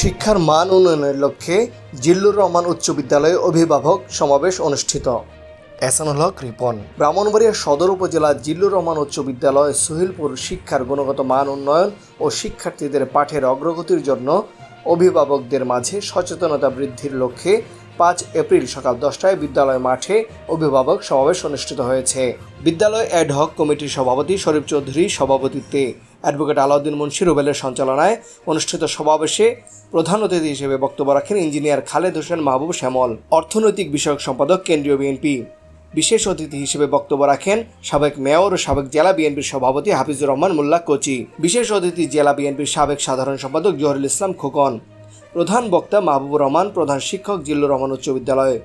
শিক্ষার মান উন্নয়নের লক্ষ্যে জিল্লুর রহমান উচ্চ বিদ্যালয়ে অভিভাবক সমাবেশ অনুষ্ঠিত। এসানুল হক রিপন। ব্রাহ্মণবাড়িয়া সদর উপজেলা জিল্লুর রহমান উচ্চ বিদ্যালয় সুহিলপুর শিক্ষার গুণগত মান উন্নয়ন ও শিক্ষার্থীদের পাঠের অগ্রগতির জন্য অভিভাবকদের মাঝে সচেতনতা বৃদ্ধির লক্ষ্যে পাঁচ এপ্রিল সকাল দশটায় বিদ্যালয় মাঠে অভিভাবক সমাবেশ অনুষ্ঠিত হয়েছে। বিদ্যালয় অ্যাড হক কমিটির সভাপতি শরীফ চৌধুরী সভাপতিত্বে অ্যাডভোকেট আলাউদ্দিন মুন্সি রুবেলের সঞ্চালনায় অনুষ্ঠিত সমাবেশে প্রধান অতিথি হিসেবে বক্তব্য রাখেন ইঞ্জিনিয়ার খালেদ হোসেন মাহবুব শ্যামল, অর্থনৈতিক বিষয়ক সম্পাদক কেন্দ্রীয় বিএনপি। বিশেষ অতিথি হিসেবে বক্তব্য রাখেন সাবেক মেয়র ও সাবেক জেলা বিএনপির সভাপতি হাফিজুর রহমান মোল্লা কোচি। বিশেষ অতিথি জেলা বিএনপির সাবেক সাধারণ সম্পাদক জহরুল ইসলাম খোকন। প্রধান বক্তা মাহবুবুর রহমান, প্রধান শিক্ষক জিল্লুর রহমান উচ্চ বিদ্যালয়।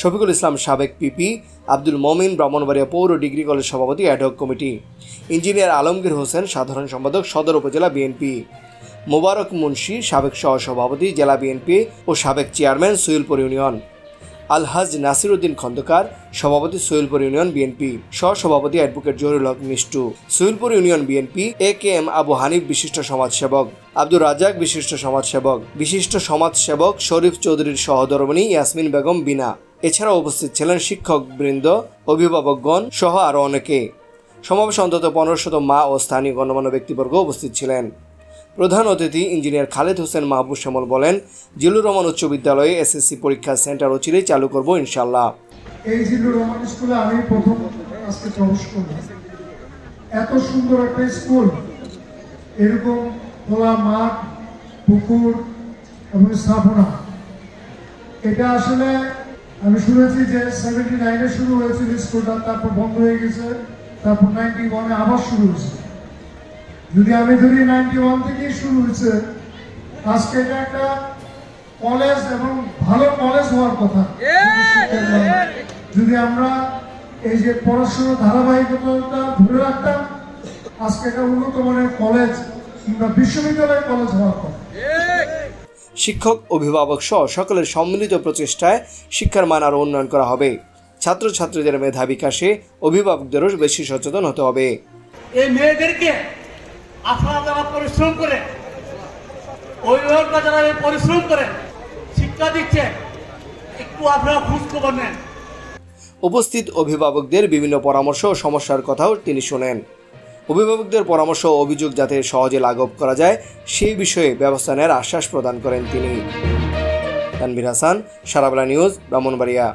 শফিকুল ইসলাম সাবেক পিপি, আব্দুল মমিন ব্রাহ্মণবাড়িয়া পৌর ডিগ্রি কলেজ সভাপতি ad hoc committee engineer Alamgir Hossain সাধারণ সম্পাদক সদর উপজেলা বিএনপি মোবারক মুন্সি সাবেক সহসভাপতি জেলা বিএনপি ও সাবেক চেয়ারম্যান সুইলপুর ইউনিয়ন, আলহাজ নাসিরউদ্দিন খন্দকার সভাপতি সুইলপুর ইউনিয়ন বিএনপি সহসভাপতি advocate Zahirul Haque Mishtu Suilpur union BNP A K M Abu Hanif বিশিষ্ট সমাজসেবক, আব্দুর রাজাক বিশিষ্ট সমাজসেবক বিশিষ্ট সমাজসেবক শরীফ চৌধুরীর সহধর্মিণী ইয়াসমিন বেগম বিনা। এছাড়াও উপস্থিত ছিলেন শিক্ষক বৃন্দ অভিভাবকগণ সহ আরও অনেকে। সমাবেশে অন্তত পনেরো শত মা ও স্থানীয় গণ্যমান্য ব্যক্তিবর্গ উপস্থিত ছিলেন। প্রধান অতিথি ইঞ্জিনিয়ার খালেদ হোসেন মাহবুব শ্যামল বলেন জিলুর রহমান উচ্চ বিদ্যালয়ে এসএসসি পরীক্ষা সেন্টার অচিরেই চালু করব ইনশাল্লাহ এই জিল্লুর রহমান স্কুলে আমি প্রথম আজকে প্রবেশ করলাম এত সুন্দর একটা স্কুল। এরকম খোলা মাঠ, পুকুর এবং স্থাপনা। এটা আসলে আমি শুনেছি যে সেভেন্টি নাইনে শুরু হয়েছিল স্কুলটা, তারপর বন্ধ হয়ে গেছে, তারপর নাইনটি ওয়ানে আবার শুরু হয়েছে। যদি আমি ধরি নাইনটি ওয়ান থেকেই শুরু হয়েছে, আজকে এটা একটা কলেজ এবং ভালো কলেজ হওয়ার কথা। যদি আমরা এই যে পড়াশোনার ধারাবাহিকতা ধরে রাখতাম, আজকে এটা উন্নত মানের কলেজ কিংবা বিশ্ববিদ্যালয় কলেজ হওয়ার কথা। শিক্ষক অভিভাবক সহ সকলের সম্মিলিত প্রচেষ্টায় শিক্ষার মান আরও উন্নয়ন করা হবে। ছাত্রছাত্রীদের মেধা বিকাশে অভিভাবকদেরও বেশি সচেতন হতে হবে। এই মেয়েদেরকে আপনারা যারা পরিশ্রম করে অভিভাবকরা যারা পরিশ্রম করে শিক্ষা দিচ্ছে একটু আপনারা নেন। উপস্থিত অভিভাবকদের বিভিন্ন পরামর্শ ও সমস্যার কথাও তিনি শোনেন। অভিভাবকদের পরামর্শ ও অভিযোগ যাতে সহজে লাঘব করা যায়, সেই বিষয়ে ব্যবস্থা নেওয়ার আশ্বাস প্রদান করেন তিনি। তানভীর হাসান, সারাবেলা নিউজ, ব্রাহ্মণবাড়িয়া।